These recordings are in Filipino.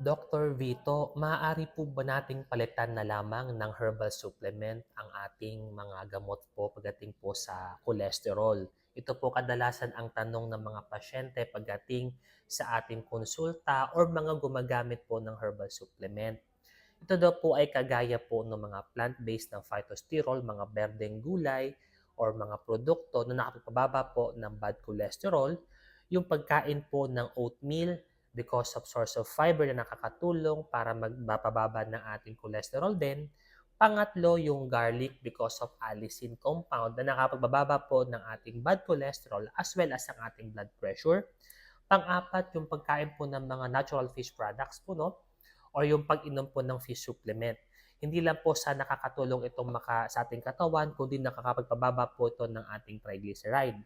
Dr. Vito, maaari po ba nating palitan na lamang ng herbal supplement ang ating mga gamot po pagdating po sa cholesterol? Ito po kadalasan ang tanong ng mga pasyente pagdating sa ating konsulta or mga gumagamit po ng herbal supplement. Ito daw po ay kagaya po ng mga plant-based na phytosterol, mga berdeng gulay, or mga produkto na nakapagpababa po ng bad cholesterol, yung pagkain po ng oatmeal because of source of fiber na nakakatulong para magpapababa ng ating cholesterol din. Pangatlo, yung garlic because of allicin compound na nakapagbababa po ng ating bad cholesterol as well as ang ating blood pressure. Pang-apat, yung pagkain po ng mga natural fish products po, no? Or yung pag-inom po ng fish supplement. Hindi lang po sa nakakatulong itong maka, sa ating katawan, kundi nakakapagpababa po ito ng ating triglyceride.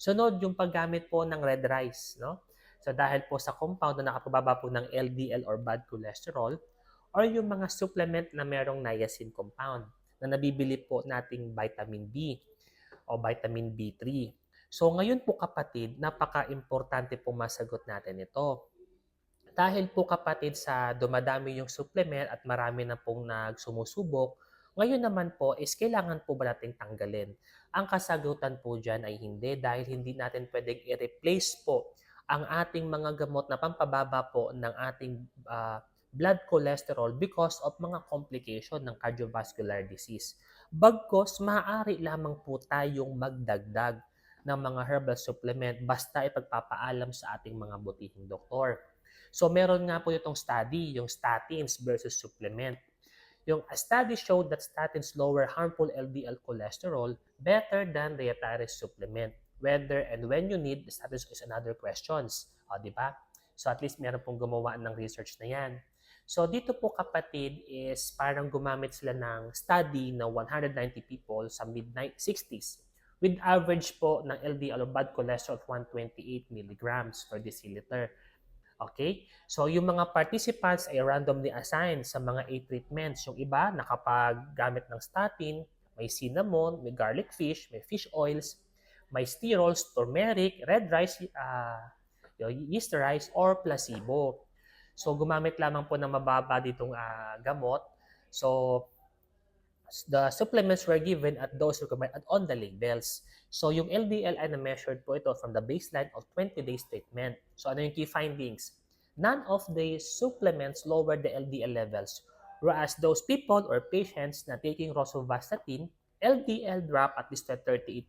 Sunod, yung paggamit po ng red rice, no? So dahil po sa compound na nakapababa po ng LDL or bad cholesterol, or yung mga supplement na merong niacin compound na nabibili po nating vitamin B o vitamin B3. So ngayon po kapatid, napaka-importante po masagot natin ito. Dahil po kapatid sa dumadami yung supplement at marami na pong nagsumusubok, ngayon naman po is kailangan po ba nating tanggalin? Ang kasagutan po dyan ay hindi dahil hindi natin pwedeng i-replace po ang ating mga gamot na pampababa po ng ating uh, blood cholesterol because of mga complication ng cardiovascular disease. Bagkos, maaari lamang po tayong magdagdag ng mga herbal supplement basta ipagpapaalam sa ating mga butihing doktor. So meron nga po itong study, yung statins versus supplement. Yung a study showed that statins lower harmful LDL cholesterol better than dietary supplement. Whether and when you need, statins is another questions. O, di ba? So at least meron pong gumawa ng research na yan. So dito po kapatid is parang gumamit sila ng study na 190 people sa mid-60s with average po ng LDL or bad cholesterol of 128 milligrams per deciliter. Okay? So, yung mga participants ay randomly assigned sa mga A treatments. Yung iba, nakapaggamit ng statin, may cinnamon, may garlic fish, may fish oils, may sterols, turmeric, red rice, uh, yeast rice, or placebo. So, gumamit lamang po ng mababa ditong uh, gamot. So, the supplements were given at those recommended on the labels. So, yung LDL ay na-measured po ito from the baseline of 20 days treatment. So, ano yung key findings? None of the supplements lowered the LDL levels, whereas those people or patients na taking rosuvastatin, LDL drop at least 38%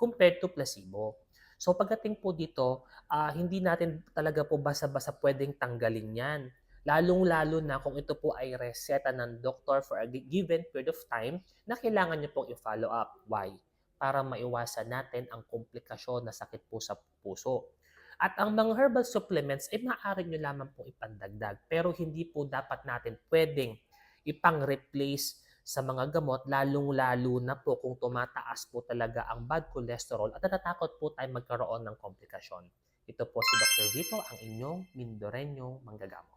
compared to placebo. So pagdating po dito, uh, hindi natin talaga po basa-basa pwedeng tanggalin yan. Lalong-lalo na kung ito po ay reseta ng doktor for a given period of time na kailangan niyo pong i-follow up. Why? Para maiwasan natin ang komplikasyon na sakit po sa puso. At ang mga herbal supplements ay maaari nyo lamang pong ipandagdag. Pero hindi po dapat natin pwedeng ipang-replace sa mga gamot, lalong-lalo na po kung tumataas po talaga ang bad cholesterol at natatakot po tayo magkaroon ng komplikasyon. Ito po si Dr. Vito, ang inyong Mindoreño Manggagamo.